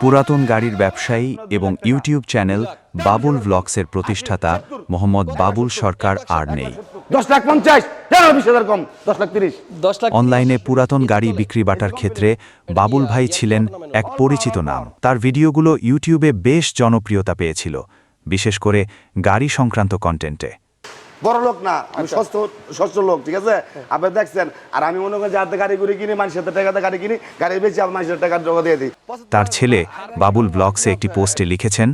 পুরাতন গাড়ির ব্যবসায়ী এবং ইউটিউব চ্যানেল বাবুল ভ্লগসের প্রতিষ্ঠাতা মোহাম্মদ বাবুল সরকার আর নেই। লাখ অনলাইনে পুরাতন গাড়ি বিক্রি বাটার ক্ষেত্রে বাবুল ভাই ছিলেন এক পরিচিত নাম। তার ভিডিওগুলো ইউটিউবে বেশ জনপ্রিয়তা পেয়েছিল বিশেষ করে গাড়ি সংক্রান্ত কন্টেন্টে বড় লোক না আমি সস্ত সস্ত লোক ঠিক আছে? আপনি দেখছেন আর আমি মনে করি যে হাতে গাড়ি করে কিনি মানুষের টাকাতে গাড়ি কিনি গাড়ি বেশি আমার মানুষের টাকা জোগা দিয়ে দিই। তার ছেলে বাবুল ব্লগসে একটি পোস্টে লিখেছেন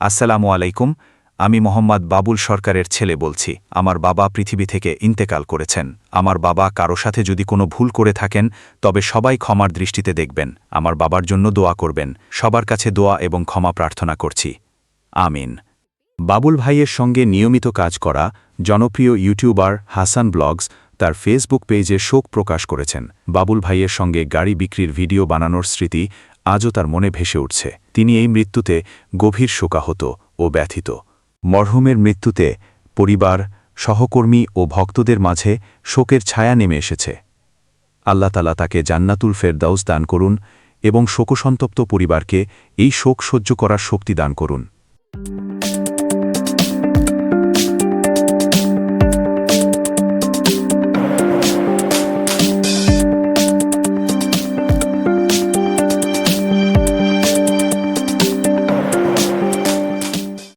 আসসালামু আলাইকুম আমি মোহাম্মদ বাবুল সরকারের ছেলে বলছি। আমার বাবা পৃথিবী থেকে ইন্তেকাল করেছেন। আমার বাবা কারও সাথে যদি কোনো ভুল করে থাকেন তবে সবাই ক্ষমার দৃষ্টিতে দেখবেন। আমার বাবার জন্য দোয়া করবেন। সবার কাছে দোয়া এবং ক্ষমা প্রার্থনা করছি। আমিন। বাবুল ভাইয়ের সঙ্গে নিয়মিত কাজ করা জনপ্রিয় ইউটিউবার হাসান ব্লগস তার ফেসবুক পেজে শোক প্রকাশ করেছেন। বাবুল ভাইয়ের সঙ্গে গাড়ি বিক্রির ভিডিও বানানোর স্মৃতি আজও তার মনে ভেসে উঠছে। তিনি এই মৃত্যুতে গভীর শোকাহত ও ব্যথিত। মরহুমের মৃত্যুতে পরিবার, সহকর্মী ও ভক্তদের মাঝে শোকের ছায়া নেমে এসেছে। আল্লাহ তালা তাকে জান্নাতুল ফেরদাউস দান করুন এবং শোকসন্তপ্ত পরিবারকে এই শোক সহ্য করার শক্তি দান করুন।